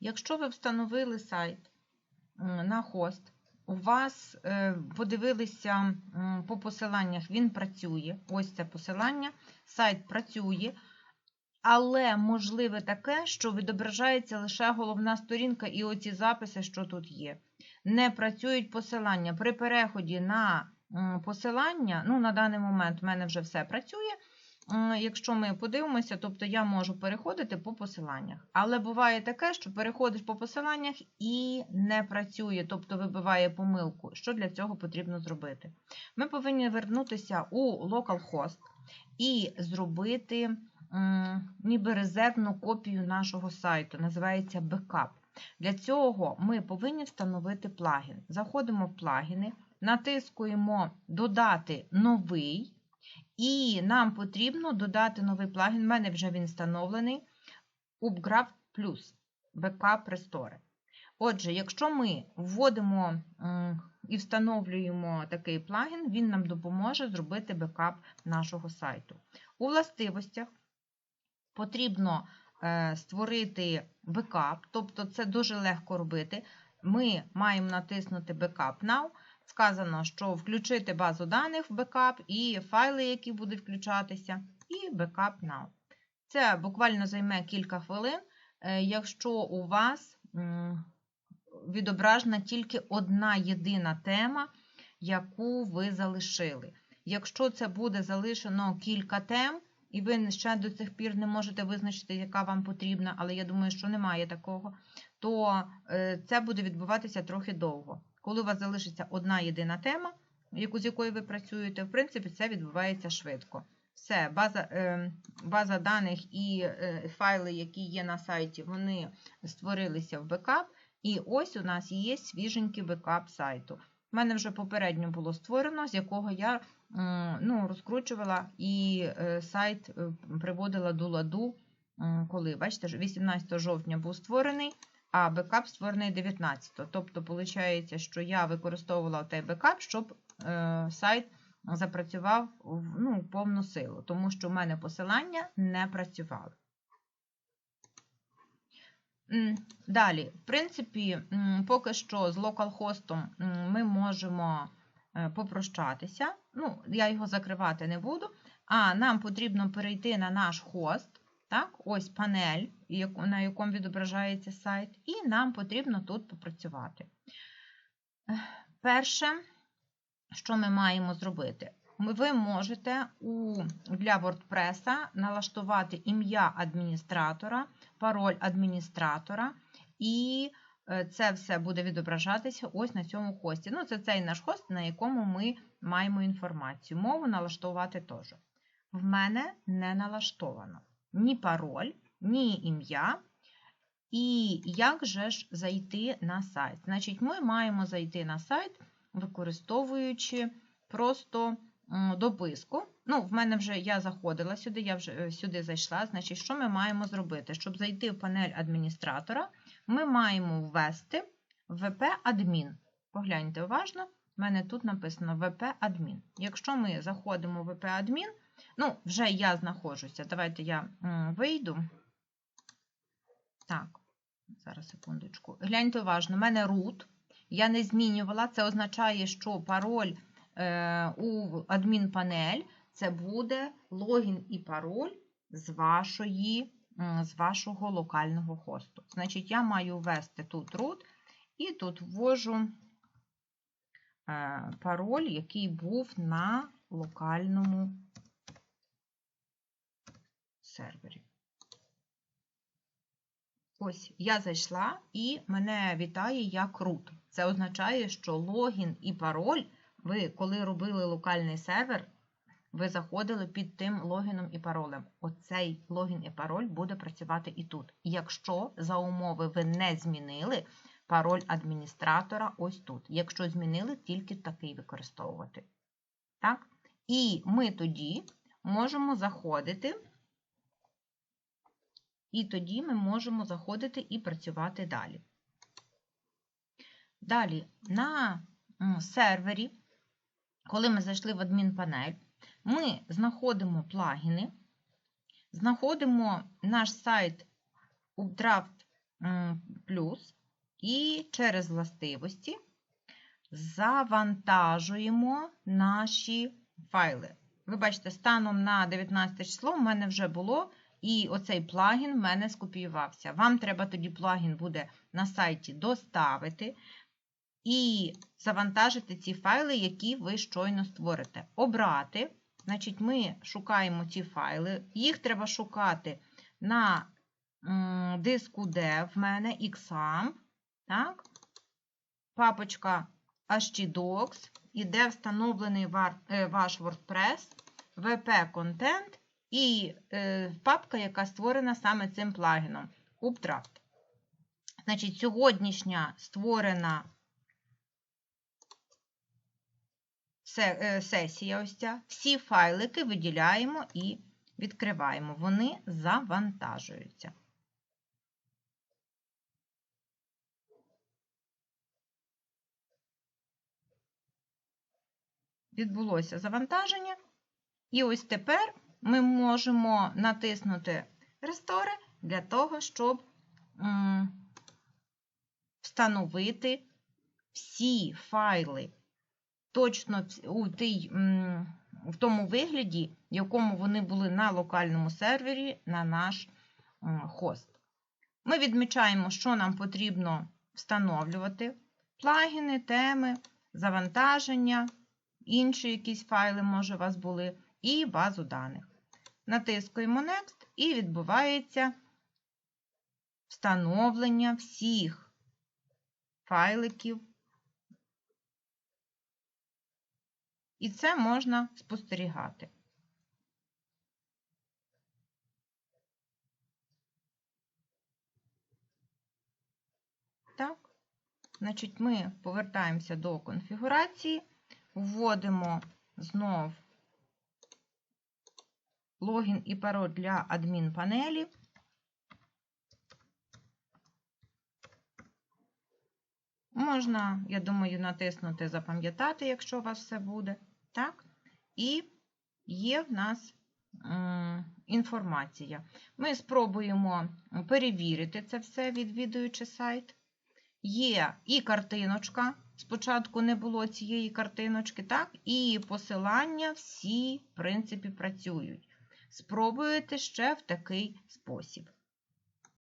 Якщо ви встановили сайт на хост, у вас е, подивилися по посиланнях, він працює. Ось це посилання, сайт працює. Але можливе таке, що відображається лише головна сторінка і оці записи, що тут є. Не працюють посилання. При переході на посилання, ну на даний момент в мене вже все працює. Якщо ми подивимося, тобто я можу переходити по посиланнях. Але буває таке, що переходиш по посиланнях і не працює, тобто вибиває помилку. Що для цього потрібно зробити? Ми повинні вернутися у localhost і зробити ніби резервну копію нашого сайту, називається бекап. Для цього ми повинні встановити плагін. Заходимо в плагіни, натискуємо Додати новий. І нам потрібно додати новий плагін. У мене вже він встановлений. UpGraph Plus Backup Restore. Отже, якщо ми вводимо і встановлюємо такий плагін, він нам допоможе зробити бекап нашого сайту. У властивостях потрібно е, створити бекап, тобто це дуже легко робити. Ми маємо натиснути Backup Now. Сказано, що включити базу даних в бекап і файли, які будуть включатися, і Backup Now. Це буквально займе кілька хвилин, е, якщо у вас відображена тільки одна єдина тема, яку ви залишили. Якщо це буде залишено кілька тем, і ви ще до цих пір не можете визначити, яка вам потрібна, але я думаю, що немає такого, то е, це буде відбуватися трохи довго. Коли у вас залишиться одна єдина тема, яку, з якою ви працюєте, в принципі, це відбувається швидко. Все, база, е, база даних і е, файли, які є на сайті, вони створилися в бекап. І ось у нас є свіженький бекап сайту. У мене вже попередньо було створено, з якого я ну, розкручувала і е, сайт приводила до ладу, коли, бачите, 18 жовтня був створений, а бекап створений 19. Тобто, виходить, що я використовувала той бекап, щоб е, сайт запрацював в ну, повну силу, тому що в мене посилання не працювали. М, Далі, в принципі, поки що з локалхостом ми можемо е, попрощатися. Ну, я його закривати не буду. А нам потрібно перейти на наш хост. Так, ось панель, на якому відображається сайт, і нам потрібно тут попрацювати. Перше, що ми маємо зробити? Ви можете для WordPress налаштувати ім'я адміністратора, пароль адміністратора, і е, це все буде відображатися ось на цьому хості. Ну, це цей наш хост, на якому ми маємо інформацію. Мову налаштувати теж. В мене не налаштовано ні пароль, ні ім'я. І як же ж зайти на сайт? Значить, ми маємо зайти на сайт, використовуючи просто дописку. Ну, в мене вже я заходила сюди, я вже е, сюди зайшла. Значить, що ми маємо зробити? Щоб зайти в панель адміністратора, ми маємо ввести VP-адмін. Погляньте уважно, в мене тут написано VP-адмін. Якщо ми заходимо в VP-адмін, ну, вже я знаходжуся. Давайте я вийду. Так, зараз секундочку. Гляньте уважно, у мене root. Я не змінювала. Це означає, що пароль е, у адмінпанель це буде логін і пароль з вашої, з вашого локального хосту. Значить, я маю ввести тут root і тут ввожу пароль, який був на локальному сервері. Ось я зайшла і мене вітає як root. Це означає, що логін і пароль, ви, коли робили локальний сервер, ви заходили під тим логіном і паролем. Оцей логін і пароль буде працювати і тут. Якщо за умови ви не змінили пароль адміністратора ось тут. Якщо змінили, тільки такий використовувати. Так? І ми тоді можемо заходити. І тоді ми можемо заходити і працювати далі. Далі, на сервері, коли ми зайшли в адмінпанель, ми знаходимо плагіни, знаходимо наш сайт Updraft плюс і через властивості завантажуємо наші файли. Ви бачите, станом на 19 число в мене вже було, і оцей плагін в мене скопіювався. Вам треба тоді плагін буде на сайті доставити і завантажити ці файли, які ви щойно створите. Обрати. Значить, ми шукаємо ці файли. Їх треба шукати на диску D в мене XAMPP. Так? Папочка HTDocs, іде встановлений вар- е, ваш WordPress, WP Content і е, папка, яка створена саме цим плагіном Updraft. Значить, сьогоднішня створена е, сесія, ось ця, всі файлики виділяємо і відкриваємо. Вони завантажуються. Відбулося завантаження. І ось тепер ми можемо натиснути Restore для того, щоб встановити всі файли точно у, тій, в тому вигляді, в якому вони були на локальному сервері на наш хост. Ми відмічаємо, що нам потрібно встановлювати: плагіни, теми, завантаження, інші якісь файли, може, у вас були, і базу даних. Натискуємо Next і відбувається встановлення всіх файликів. І це можна спостерігати. Так, значить, ми повертаємося до конфігурації, вводимо знов логін і пароль для адмінпанелі. Можна, я думаю, натиснути Запам'ятати, якщо у вас все буде. Так? І є в нас інформація. Ми спробуємо перевірити це все, відвідуючи сайт. Є і картиночка. Спочатку не було цієї картиночки, так? І посилання всі, в принципі, працюють. Спробуйте ще в такий спосіб.